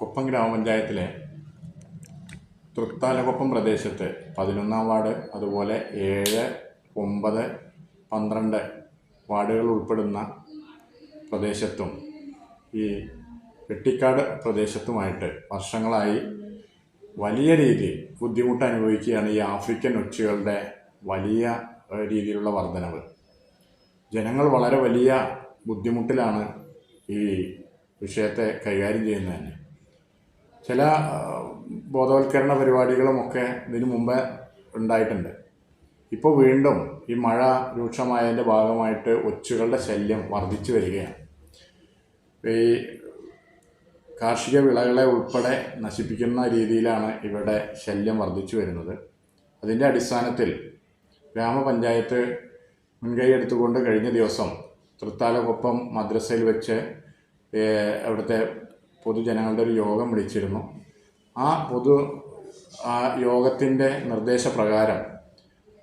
കുപ്പം ഗ്രാമപഞ്ചായത്തിലെ തൃത്താലകൊപ്പം പ്രദേശത്ത് പതിനൊന്നാം വാർഡ് അതുപോലെ ഏഴ് ഒമ്പത് പന്ത്രണ്ട് വാർഡുകൾ ഉൾപ്പെടുന്ന പ്രദേശത്തും ഈ വെട്ടിക്കാട് പ്രദേശത്തുമായിട്ട് വർഷങ്ങളായി വലിയ രീതിയിൽ ബുദ്ധിമുട്ട് അനുഭവിക്കുകയാണ് ഈ ആഫ്രിക്കൻ ഒച്ചുകളുടെ വലിയ രീതിയിലുള്ള വർധനവ്. ജനങ്ങൾ വളരെ വലിയ ബുദ്ധിമുട്ടിലാണ് ഈ വിഷയത്തെ കൈകാര്യം ചെയ്യുന്നത് തന്നെ. ചില ബോധവൽക്കരണ പരിപാടികളുമൊക്കെ ഇതിനു മുമ്പ് ഉണ്ടായിട്ടുണ്ട്. ഇപ്പോൾ വീണ്ടും ഈ മഴ രൂക്ഷമായതിന്റെ ഭാഗമായിട്ട് ഒച്ചുകളുടെ ശല്യം വർദ്ധിച്ചു വരികയാണ്. ഈ കാർഷിക വിളകളെ ഉൾപ്പെടെ നശിപ്പിക്കുന്ന രീതിയിലാണ് ഇവിടെ ശല്യം വർദ്ധിച്ചു വരുന്നത്. അതിന്റെ അടിസ്ഥാനത്തിൽ ഗ്രാമപഞ്ചായത്ത് മുൻകൈ എടുത്തുകൊണ്ട് കഴിഞ്ഞ ദിവസം തൃത്താലക്കൊപ്പം മദ്രസയിൽ വെച്ച് അവിടുത്തെ പൊതുജനങ്ങളുടെ ഒരു യോഗം വിളിച്ചിരുന്നു. ആ പൊതു ആ യോഗത്തിന്റെ നിർദ്ദേശപ്രകാരം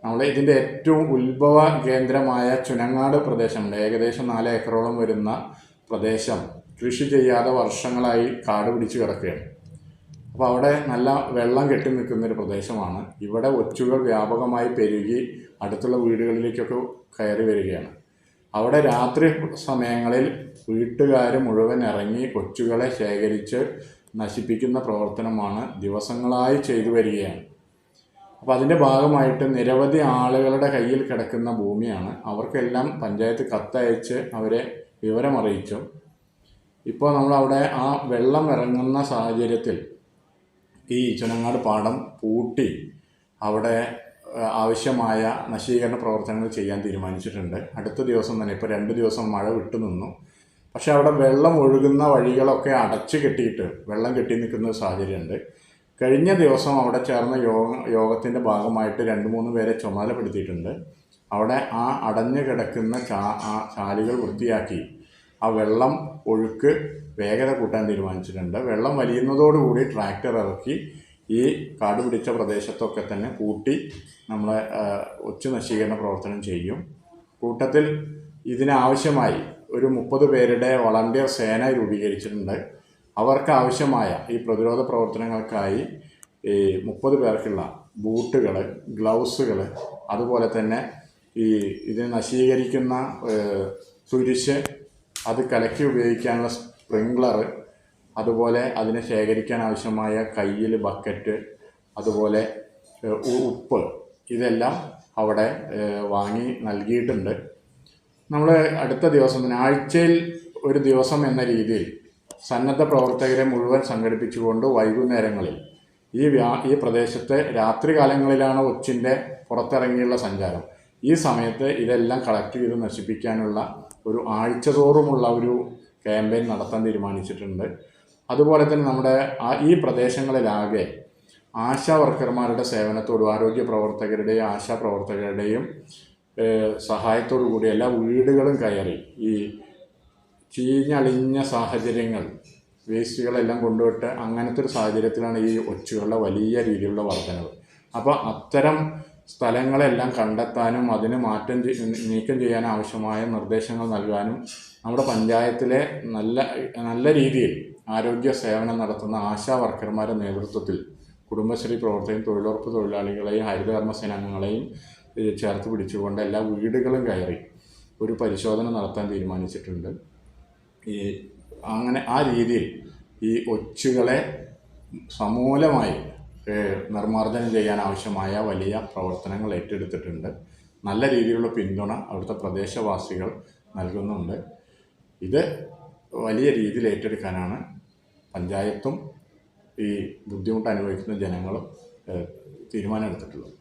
നമ്മൾ ഇതിന്റെ ഏറ്റവും ഉത്ഭവ കേന്ദ്രമായ ചുനങ്ങാട് പ്രദേശമുണ്ട്. ഏകദേശം നാല് ഏക്കറോളം വരുന്ന പ്രദേശം കൃഷി ചെയ്യാതെ വർഷങ്ങളായി കാട് പിടിച്ച് കിടക്കുകയാണ്. അപ്പോൾ അവിടെ നല്ല വെള്ളം കെട്ടി നിൽക്കുന്നൊരു പ്രദേശമാണ്. ഇവിടെ ഒച്ചുകൾ വ്യാപകമായി പെരുകി അടുത്തുള്ള വീടുകളിലേക്കൊക്കെ കയറി വരികയാണ്. അവിടെ രാത്രി സമയങ്ങളിൽ വീട്ടുകാർ മുഴുവൻ ഇറങ്ങി കൊച്ചുകളെ ശേഖരിച്ച് നശിപ്പിക്കുന്ന പ്രവർത്തനമാണ് ദിവസങ്ങളായി ചെയ്തു വരികയാണ്. അപ്പോൾ അതിന്റെ ഭാഗമായിട്ട് നിരവധി ആളുകളുടെ കയ്യിൽ കിടക്കുന്ന ഭൂമിയാണ്. അവർക്കെല്ലാം പഞ്ചായത്ത് കത്തയച്ച് അവരെ വിവരമറിയിച്ചു. ഇപ്പോൾ നമ്മളവിടെ ആ വെള്ളം ഇറങ്ങുന്ന സാഹചര്യത്തിൽ ഈ ചുനങ്ങാട് പാടം പൂട്ടി അവിടെ ആവശ്യമായ നശീകരണ പ്രവർത്തനങ്ങൾ ചെയ്യാൻ തീരുമാനിച്ചിട്ടുണ്ട്. അടുത്ത ദിവസം തന്നെ ഇപ്പോൾ രണ്ട് ദിവസം മഴ വിട്ടു നിന്നു. പക്ഷെ അവിടെ വെള്ളം ഒഴുകുന്ന വഴികളൊക്കെ അടച്ചു കെട്ടിയിട്ട് വെള്ളം കെട്ടി നിൽക്കുന്ന ഒരു സാഹചര്യമുണ്ട്. കഴിഞ്ഞ ദിവസം അവിടെ ചേർന്ന യോഗ യോഗത്തിന്റെ ഭാഗമായിട്ട് രണ്ട് മൂന്ന് പേരെ ചുമതലപ്പെടുത്തിയിട്ടുണ്ട്. അവിടെ ആ അടഞ്ഞു കിടക്കുന്ന ചാ ആ ചാലുകൾ വൃത്തിയാക്കി ആ വെള്ളം ഒഴുക്ക് വേഗത കൂട്ടാൻ തീരുമാനിച്ചിട്ടുണ്ട്. വെള്ളം വലിയുന്നതോടുകൂടി ട്രാക്ടർ ഇറക്കി ഈ കാട് പിടിച്ച പ്രദേശത്തൊക്കെ തന്നെ കൂട്ടി നമ്മളെ ഒച്ചു നശീകരണ പ്രവർത്തനം ചെയ്യും. കൂട്ടത്തിൽ ഇതിനാവശ്യമായി ഒരു മുപ്പത് പേരുടെ വളണ്ടിയർ സേന രൂപീകരിച്ചിട്ടുണ്ട്. അവർക്ക് ആവശ്യമായ ഈ പ്രതിരോധ പ്രവർത്തനങ്ങൾക്കായി ഈ മുപ്പത് പേർക്കുള്ള ബൂട്ടുകൾ ഗ്ലൗസുകൾ അതുപോലെ തന്നെ ഈ ഇതിനെ നശീകരിക്കുന്ന തുരിശ് അത് കലക്കി ഉപയോഗിക്കാനുള്ള സ്പ്രിങ്ക്ലർ അതുപോലെ അതിനെ ശേഖരിക്കാൻ ആവശ്യമായ കയ്യിൽ ബക്കറ്റ് അതുപോലെ ഉപ്പ് ഇതെല്ലാം അവിടെ വാങ്ങി നൽകിയിട്ടുണ്ട്. നമ്മൾ അടുത്ത ദിവസം പിന്നെ ആഴ്ചയിൽ ഒരു ദിവസം എന്ന രീതിയിൽ സന്നദ്ധ പ്രവർത്തകരെ മുഴുവൻ സംഘടിപ്പിച്ചുകൊണ്ട് വൈകുന്നേരങ്ങളിൽ ഈ വ്യാ ഈ പ്രദേശത്ത് രാത്രികാലങ്ങളിലാണ് ഒച്ചിന്റെ പുറത്തിറങ്ങിയുള്ള സഞ്ചാരം. ഈ സമയത്ത് ഇതെല്ലാം കളക്ട് ചെയ്ത് നശിപ്പിക്കാനുള്ള ഒരു ആഴ്ചതോറുമുള്ള ഒരു ക്യാമ്പയിൻ നടത്താൻ തീരുമാനിച്ചിട്ടുണ്ട്. അതുപോലെ തന്നെ നമ്മുടെ ഈ പ്രദേശങ്ങളിലാകെ ആശാ വർക്കർമാരുടെ സേവനത്തോടും ആരോഗ്യ പ്രവർത്തകരുടെയും ആശാ പ്രവർത്തകരുടെയും സഹായത്തോടു കൂടി എല്ലാ വീടുകളും കയറി ഈ ചീഞ്ഞളിഞ്ഞ സാഹചര്യങ്ങൾ വേസ്റ്റുകളെല്ലാം കൊണ്ടുപോയിട്ട് അങ്ങനത്തെ ഒരു സാഹചര്യത്തിലാണ് ഈ ഒച്ചുകളുടെ വലിയ രീതിയിലുള്ള വർധനവ്. അപ്പോൾ അത്തരം സ്ഥലങ്ങളെല്ലാം കണ്ടെത്താനും അതിന് മാറ്റം നീക്കം ചെയ്യാൻ ആവശ്യമായ നിർദ്ദേശങ്ങൾ നൽകാനും നമ്മുടെ പഞ്ചായത്തിലെ നല്ല നല്ല രീതിയിൽ ആരോഗ്യ സേവനം നടത്തുന്ന ആശാ വർക്കർമാരുടെ നേതൃത്വത്തിൽ കുടുംബശ്രീ പ്രവർത്തകരും തൊഴിലുറപ്പ് തൊഴിലാളികളെയും ഹരിതകർമ്മ സേനാംഗങ്ങളെയും ചേർത്ത് പിടിച്ചുകൊണ്ട് എല്ലാ വീടുകളും കയറി ഒരു പരിശോധന നടത്താൻ തീരുമാനിച്ചിട്ടുണ്ട്. ഈ അങ്ങനെ ആ രീതിയിൽ ഈ ഒച്ചുകളെ സമൂലമായി നിർമ്മാർജനം ചെയ്യാൻ ആവശ്യമായ വലിയ പ്രവർത്തനങ്ങൾ ഏറ്റെടുത്തിട്ടുണ്ട്. നല്ല രീതിയിലുള്ള പിന്തുണ അവിടുത്തെ പ്രദേശവാസികൾ നൽകുന്നുണ്ട്. ഇത് വലിയ രീതിയിൽ ഏറ്റെടുക്കാനാണ് പഞ്ചായത്തും ഈ ബുദ്ധിമുട്ട് അനുഭവിക്കുന്ന ജനങ്ങളും തീരുമാനമെടുത്തിട്ടുള്ളത്.